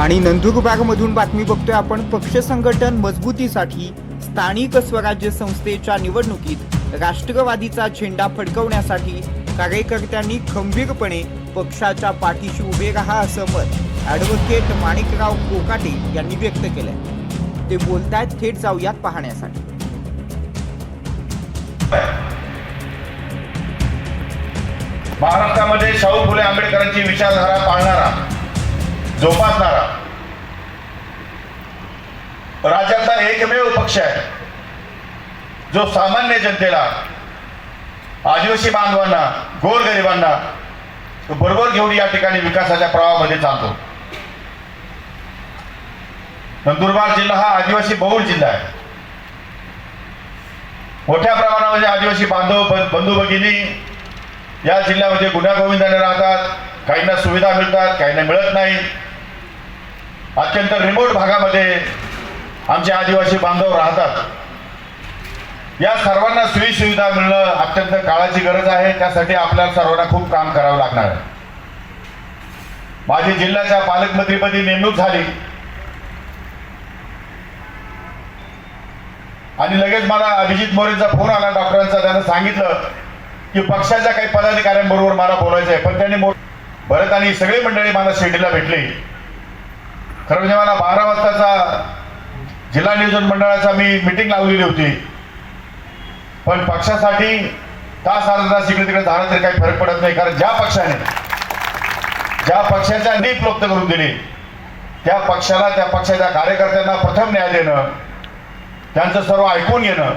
आणि नंदुरबारमधून बातमी बघतोय आपण पक्ष संघटन मजबूतीसाठी स्थानिक स्वराज्य संस्थेच्या निवडणुकीत राष्ट्रवादीचा झेंडा फडकवण्यासाठी कार्यकर्त्यांनी खंबीरपणे पक्षाच्या पाठीशी उभे राहा असं मत ॲडव्होकेट माणिकराव कोकाटे यांनी व्यक्त केलंय. ते बोलतायत थेट जाऊयात पाहण्यासाठी. महाराष्ट्रामध्ये शाहू फुले आंबेडकरांची विचारधारा पाळणारा जोपासणारा. राज्यातला एकमेव पक्ष आहे. जो सामान्य जनतेला आदिवासी बांधवांना गोरगरिबांना बरोबर घेऊन या ठिकाणी विकासाच्या प्रवाहामध्ये चालतो. नंदुरबार जिल्हा हा आदिवासी बहुल जिल्हा आहे. मोठ्या प्रमाणामध्ये आदिवासी बांधव बंधू भगिनी या जिल्ह्यामध्ये गुन्ह्यागोविंदाने राहतात. काहींना सुविधा मिळतात काहींना मिळत नाही. अत्यंत रिमोट भागामध्ये आमचे आदिवासी बांधव राहतात. या सर्वांना सोयी सुविधा मिळणं अत्यंत काळाची गरज आहे. त्यासाठी आपल्याला सर्वांना खूप काम करावं लागणार आहे. माझी जिल्ह्याच्या पालकमंत्रीपदी नेमणूक झाली. आणि लगेच मला अभिजित मोरेंचा फोन आला. डॉक्टरांचा त्यानं सांगितलं की पक्षाच्या काही पदाधिकाऱ्यांबरोबर मला बोलायचं आहे पण त्यांनी भरत आणि सगळी मंडळी मला शिर्डीला भेटली. खरं म्हणजे मला बारा वाजताचा जिल्हा नियोजन मंडळाचा मी मिटिंग लावलेली होती. पण पक्षासाठी तास अर्धा तास इकडे तिकडे झाला तरी काही फरक पडत नाही कारण ज्या पक्षाने ज्या पक्षाच्या नीट उपलब्ध करून दिली त्या पक्षाला त्या पक्षाच्या कार्यकर्त्यांना प्रथम न्याय देणं त्यांचं सर्व ऐकून घेणं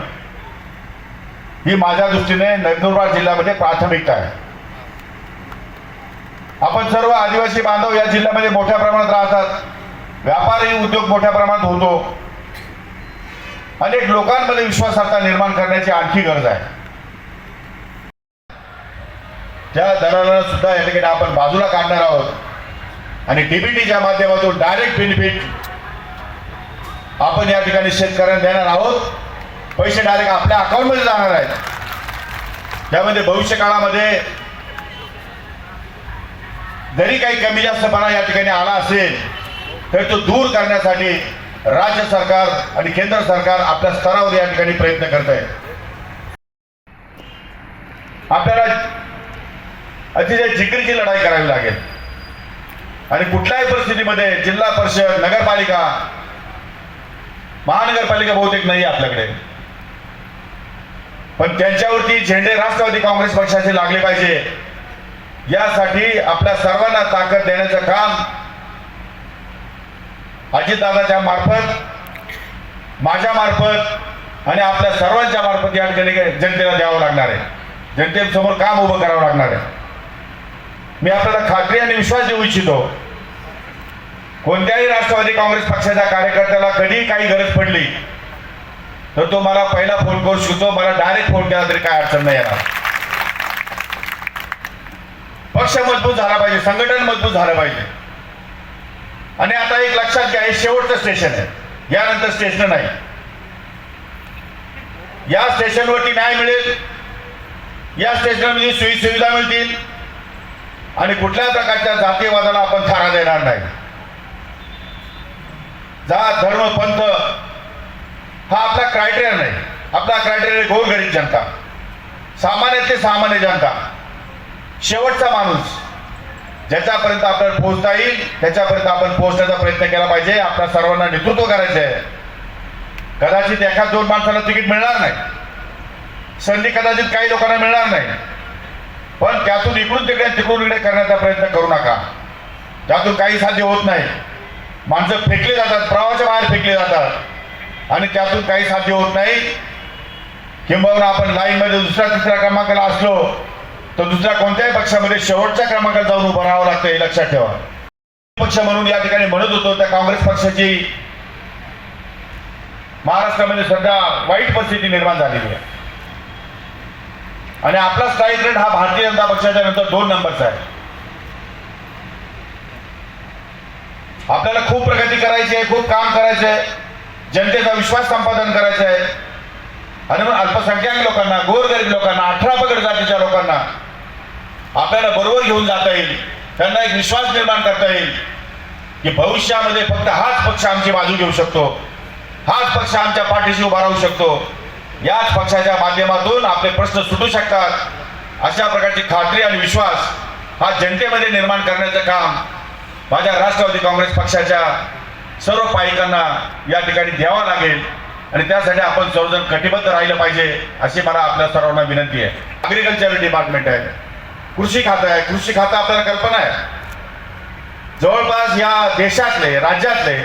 ही माझ्या दृष्टीने नंदुरबार जिल्ह्यामध्ये प्राथमिकता आहे. आपण सर्व आदिवासी बांधव या जिल्ह्यामध्ये मोठ्या प्रमाणात राहतात. व्यापारी उद्योग मोठ्या प्रमाणात होतो. अनेक लोकांमध्ये विश्वासार्हता निर्माण करण्याची आणखी गरज आहे. त्या दलालांना सुद्धा या ठिकाणी आपण बाजूला काढणार आहोत आणि डीबीटीच्या माध्यमातून डायरेक्ट बेनिफिट आपण या ठिकाणी शेतकऱ्यांना देणार आहोत. पैसे डायरेक्ट आपल्या अकाउंटमध्ये जाणार आहेत. त्यामध्ये भविष्य काळामध्ये जरी काही कमी जास्तपणा या ठिकाणी आला असेल तर तो दूर करण्यासाठी राज्य सरकार आणि केंद्र सरकार आपल्या स्तरावर या ठिकाणी प्रयत्न करत आहे. आपल्याला अतिशय जिकरीची लढाई करावी लागेल. आणि कुठल्याही परिस्थितीमध्ये जिल्हा परिषद नगरपालिका महानगरपालिका बहुतेक नाही आपल्याकडे. पण त्यांच्यावरती झेंडे राष्ट्रवादी काँग्रेस पक्षाचे लागले पाहिजे. यासाठी आपल्या सर्वांना ताकद देण्याचं काम अजितदादाच्या मार्फत माझ्या मार्फत आणि आपल्या सर्वांच्या मार्फत या ठिकाणी जनतेला द्यावं लागणार आहे. जनतेसमोर काम उभं करावं लागणार आहे. मी आपल्याला खात्री आणि विश्वास देऊ इच्छितो. कोणत्याही राष्ट्रवादी काँग्रेस पक्षाच्या कार्यकर्त्याला कधीही काही गरज पडली तर तो मला पहिला फोन करू शकतो मला डायरेक्ट फोन केला तरी काय अडचण नाही येणार. पक्ष मजबूत झाला पाहिजे संघटन मजबूत झालं पाहिजे. आणि आता एक लक्षात घ्या हे शेवटचं स्टेशन आहे. यानंतर स्टेशन नाही. या स्टेशनवरती न्याय मिळेल. या स्टेशनमध्ये सोयी सुविधा मिळतील. आणि कुठल्या प्रकारच्या जातीयवादाला आपण थारा देणार नाही. जात धर्म पंथ हा आपला क्रायटेरिया नाही. आपला क्रायटेरिया गोरगरीब जनता. सामान्य ते सामान्य जनता. शेवटचा माणूस. ज्याच्यापर्यंत आपल्याला पोहोचता येईल त्याच्यापर्यंत आपण पोहोचण्याचा प्रयत्न केला पाहिजे. आपल्या सर्वांना नेतृत्व करायचं आहे कदाचित एखाद दोन माणसाला तिकीट मिळणार नाही. संधी कदाचित काही लोकांना मिळणार नाही. पण त्यातून इकडून तिकडे तिकडून इकडे करण्याचा प्रयत्न करू नका. त्यातून काही साध्य होत नाही. माणसं फेकले जातात प्रवाहाच्या बाहेर फेकले जातात. आणि त्यातून काही साध्य होत नाही. किंबहुना आपण लाईनमध्ये दुसऱ्या तिसऱ्या क्रमांकाला असलो तर दुसऱ्या कोणत्याही पक्षामध्ये शेवटच्या क्रमांकाला जाऊन उभं राहावं लागतं हे लक्षात ठेवा. पक्ष म्हणून या ठिकाणी म्हणत होतो त्या काँग्रेस पक्षाची महाराष्ट्रामध्ये सध्या वाईट परिस्थिती निर्माण झालेली आहे. आणि आपला स्ट्राईक रेट हा भारतीय जनता पक्षाच्या नंतर दोन नंबरचा आहे. आपल्याला खूप प्रगती करायची आहे खूप काम करायचं आहे जनतेचा विश्वास संपादन करायचा आहे. आणि मग अल्पसंख्याक लोकांना गोरगरीब लोकांना अठरा पगड जातीच्या लोकांना आपल्याला बरोबर घेऊन जाता येईल. त्यांना एक विश्वास निर्माण करता येईल की भविष्यामध्ये फक्त हाच पक्ष आमची बाजू घेऊ शकतो. हाच पक्ष आमच्या पाठीशी उभा राहू शकतो. याच पक्षाच्या माध्यमातून आपले प्रश्न सुटू शकतात. अशा प्रकारची खात्री आणि विश्वास हा जनतेमध्ये निर्माण करण्याचं काम माझ्या राष्ट्रवादी काँग्रेस पक्षाच्या सर्व पायिकांना या ठिकाणी द्यावा लागेल. आणि त्यासाठी आपण सर्वजण कटिबद्ध राहिलं पाहिजे अशी मला आपल्या सर्वांना विनंती आहे. अग्रिकल्चर डिपार्टमेंट आहे. कृषी खातं आहे. कृषी खातं आपल्याला कल्पना आहे. जवळपास या देशातले राज्यातले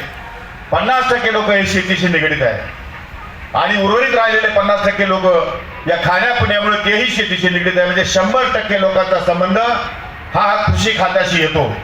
पन्नास टक्के लोक हे शेतीशी निगडीत आहे आणि उर्वरित राहिलेले पन्नास टक्के लोक या खाण्यापिण्यामुळे तेही शेतीशी निगडीत आहे म्हणजे शंभर टक्के लोकांचा संबंध हा कृषी खात्याशी येतो.